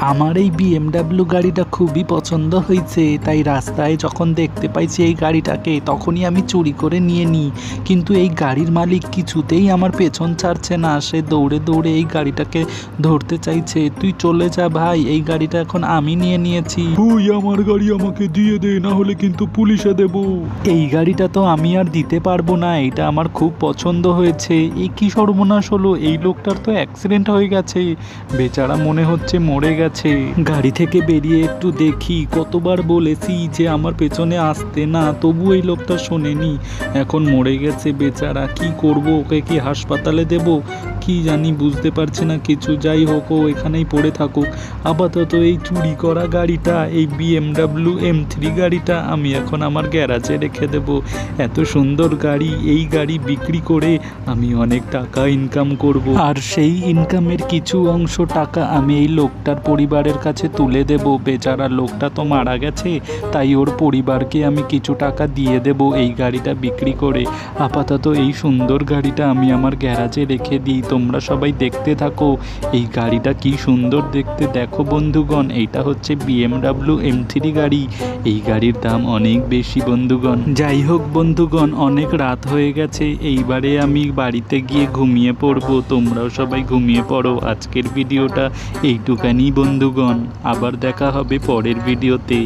আমার এই বিএমডাব্লিউ গাড়িটা খুবই পছন্দ হয়েছে তাই রাস্তায় যখন দেখতে পাইছি এই গাড়িটাকে তখনই আমি চুরি করে নিয়ে নিই। কিন্তু এই গাড়ির মালিক কিছুতেই আমার পেছন ছাড়ছে না সে দৌড়ে দৌড়ে এই গাড়িটাকে ধরতে চাইছে। তুই চলে যা ভাই এই গাড়িটা এখন আমি নিয়ে নিয়েছি। তুই আমার গাড়ি আমাকে দিয়ে দে না হলে কিন্তু পুলিশে দেব। এই গাড়িটা তো আমি আর দিতে পারব না এটা আমার খুব পছন্দ হয়েছে। এই কি সর্বনাশ হলো এই লোকটার তো অ্যাক্সিডেন্ট হয়ে গেছে। বেচারা মনে হচ্ছে মরে গেছে। গাড়ি থেকে বেরিয়ে একটু দেখি, কতবার বলেছি যে আমার পেছনে আসতে না, তবু এই লোকটা শোনেনি। এখন মরে গেছে বেচারা, কি করব, ওকে কি হাসপাতালে দেব? কি জানি, বুঝতে পারছি না কিছু। যাই হোক, ও এখানেই পড়ে থাকুক। আপাতত এই চুরি করা গাড়িটা, এই বিএমডাব্লিউ এম থ্রি গাড়িটা, আমি এখন আমার গ্যারাজে রেখে দেব। এত সুন্দর গাড়ি, এই গাড়ি বিক্রি করে আমি অনেক টাকা ইনকাম করব। আর সেই ইনকামের কিছু অংশ টাকা আমি এই লোকটার পরিবারের কাছে তুলে দেব। বেচারা লোকটা তো মারা গেছে, তাই ওর পরিবারকে আমি কিছু টাকা দিয়ে দেব এই গাড়িটা বিক্রি করে। আপাতত এই সুন্দর গাড়িটা আমি আমার গ্যারাজে রেখে দিই, তোমরা সবাই দেখতে থাকো। এই গাড়িটা কি সুন্দর দেখতে, দেখো বন্ধুগণ, এইটা হচ্ছে বিএমডাব্লিউ এম থ্রি গাড়ি। এই গাড়ির দাম অনেক বেশি বন্ধুগণ। যাই হোক বন্ধুগণ, অনেক রাত হয়ে গেছে, এইবারে আমি বাড়িতে গিয়ে ঘুমিয়ে পড়ব, তোমরাও সবাই ঘুমিয়ে পড়ো। আজকের ভিডিওটা এইটুকানি বন্ধুগণ আবার দেখা হবে পরের ভিডিওতে।